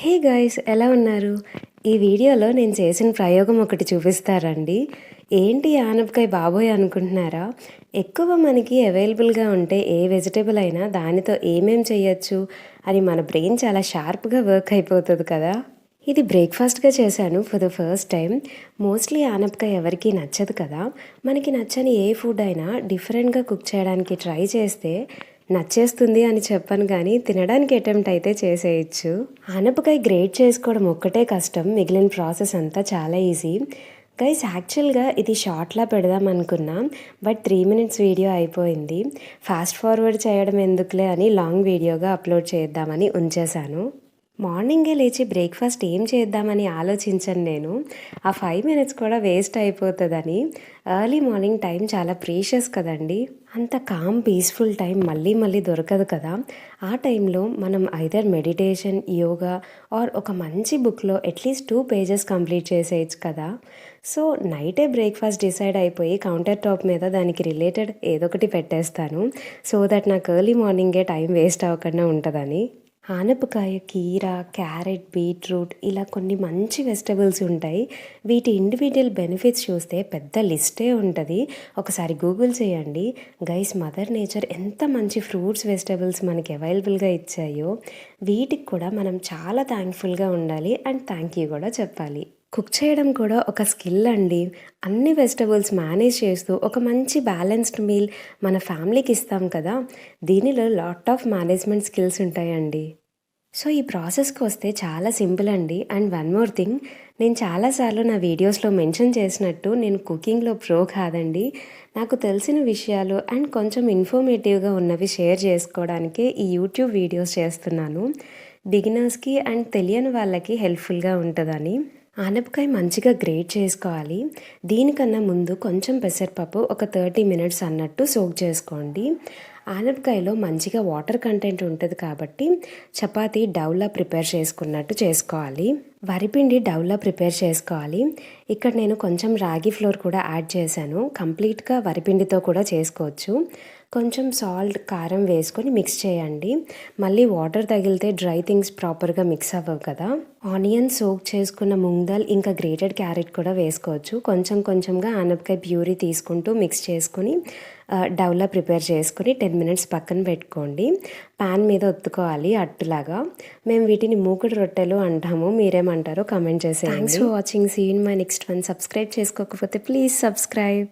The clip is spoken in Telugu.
హే గాయస్ ఎలా ఉన్నారు? ఈ వీడియోలో నేను చేసిన ప్రయోగం ఒకటి చూపిస్తారండి. ఏంటి ఆనపకాయ బాబోయ్ అనుకుంటున్నారా? ఎక్కువ మనకి అవైలబుల్గా ఉంటే ఏ వెజిటేబుల్ అయినా దానితో ఏమేం చేయొచ్చు అని మన బ్రెయిన్ చాలా షార్ప్గా వర్క్ అయిపోతుంది కదా. ఇది బ్రేక్ఫాస్ట్గా చేశాను for the first time. Mostly ఆనపకాయ ఎవరికీ నచ్చదు కదా. మనకి నచ్చని ఏ ఫుడ్ అయినా డిఫరెంట్గా కుక్ చేయడానికి ట్రై చేస్తే నచ్చేస్తుంది అని చెప్పను కానీ తినడానికి అటెంప్ట్ అయితే చేసేయచ్చు. ఆనపకాయ గ్రేట్ చేసుకోవడం ఒక్కటే కష్టం. మిగిలిన ప్రాసెస్ అంతా చాలా ఈజీ గైస్ యాక్చువల్గా ఇది షార్ట్లా పెడదాం అనుకున్నాం బట్ త్రీ మినిట్స్ వీడియో అయిపోయింది. ఫాస్ట్ ఫార్వర్డ్ చేయడం ఎందుకులే అని లాంగ్ వీడియోగా అప్లోడ్ చేద్దామని ఉంచేశాను. మార్నింగే లేచి బ్రేక్ఫాస్ట్ ఏం చేద్దామని ఆలోచించను నేను. ఆ ఫైవ్ మినిట్స్ కూడా వేస్ట్ అయిపోతుందని. ఎర్లీ మార్నింగ్ టైం చాలా ప్రీషియస్ కదండి. అంత కామ్ పీస్ఫుల్ టైం మళ్ళీ మళ్ళీ దొరకదు కదా. ఆ టైంలో మనం ఐదర్ మెడిటేషన్ యోగా ఆర్ ఒక మంచి బుక్లో అట్లీస్ట్ టూ పేజెస్ కంప్లీట్ చేసేయచ్చు కదా. సో నైటే బ్రేక్ఫాస్ట్ డిసైడ్ అయిపోయి కౌంటర్ టాప్ మీద దానికి రిలేటెడ్ ఏదో ఒకటి పెట్టేస్తాను. సో దట్ నాకు ఎర్లీ మార్నింగే టైం వేస్ట్ అవ్వకుండా ఉంటుందని. ఆనపకాయ కీర క్యారెట్ బీట్రూట్ ఇలా కొన్ని మంచి వెజిటబుల్స్ ఉంటాయి. వీటి ఇండివిజువల్ బెనిఫిట్స్ చూస్తే పెద్ద లిస్టే ఉంటుంది. ఒకసారి గూగుల్ చేయండి. గైస్ మదర్ నేచర్ ఎంత మంచి ఫ్రూట్స్ వెజిటబుల్స్ మనకి అవైలబుల్గా ఇచ్చాయో వీటికి కూడా మనం చాలా థ్యాంక్ఫుల్గా ఉండాలి అండ్ థ్యాంక్ యూ కూడా చెప్పాలి. కుక్ చేయడం కూడా ఒక స్కిల్ అండి. అన్ని వెజిటబుల్స్ మేనేజ్ చేస్తూ ఒక మంచి బ్యాలెన్స్డ్ మీల్ మన ఫ్యామిలీకి ఇస్తాం కదా. దీనిలో లాట్ ఆఫ్ మేనేజ్మెంట్ స్కిల్స్ ఉంటాయండి. సో ఈ ప్రాసెస్కి వస్తే చాలా సింపుల్ అండి. అండ్ వన్ మోర్ థింగ్ నేను చాలాసార్లు నా వీడియోస్లో మెన్షన్ చేసినట్టు నేను కుకింగ్లో ప్రో కాదండి. నాకు తెలిసిన విషయాలు అండ్ కొంచెం ఇన్ఫర్మేటివ్గా ఉన్నవి షేర్ చేసుకోవడానికి ఈ యూట్యూబ్ వీడియోస్ చేస్తున్నాను. బిగినర్స్కి అండ్ తెలియని వాళ్ళకి హెల్ప్ఫుల్గా ఉంటుందని. ఆనపకాయ మంచిగా గ్రేట్ చేసుకోవాలి. దీనికన్నా ముందు కొంచెం పెసరపప్పు ఒక థర్టీ మినిట్స్ అన్నట్టు సోక్ చేసుకోండి. ఆనపకాయలో మంచిగా వాటర్ కంటెంట్ ఉంటుంది కాబట్టి చపాతీ డౌలా ప్రిపేర్ చేసుకున్నట్టు చేసుకోవాలి. వరిపిండి డౌలా ప్రిపేర్ చేసుకోవాలి. ఇక్కడ నేను కొంచెం రాగి ఫ్లోర్ కూడా యాడ్ చేశాను. కంప్లీట్గా వరిపిండితో కూడా చేసుకోవచ్చు. కొంచెం సాల్ట్ కారం వేసుకొని మిక్స్ చేయండి. మళ్ళీ వాటర్ తగిలితే డ్రై థింగ్స్ ప్రాపర్గా మిక్స్ అవ్వవు కదా. ఆనియన్ సోక్ చేసుకున్న ముంగ్ ఇంకా గ్రేటెడ్ క్యారెట్ కూడా వేసుకోవచ్చు. కొంచెం కొంచెంగా ఆనపకాయ ప్యూరీ తీసుకుంటూ మిక్స్ చేసుకుని డవ్లా ప్రిపేర్ చేసుకుని టెన్ మినిట్స్ పక్కన పెట్టుకోండి. ప్యాన్ మీద ఒత్తుకోవాలి అట్టులాగా. మేము వీటిని మూకుడు రొట్టెలు అంటాము. మీరేమంటారో కమెంట్ చేసేయండి. Thanks for watching seen my next one subscribe చేసుకోకపోతే ప్లీజ్ సబ్స్క్రైబ్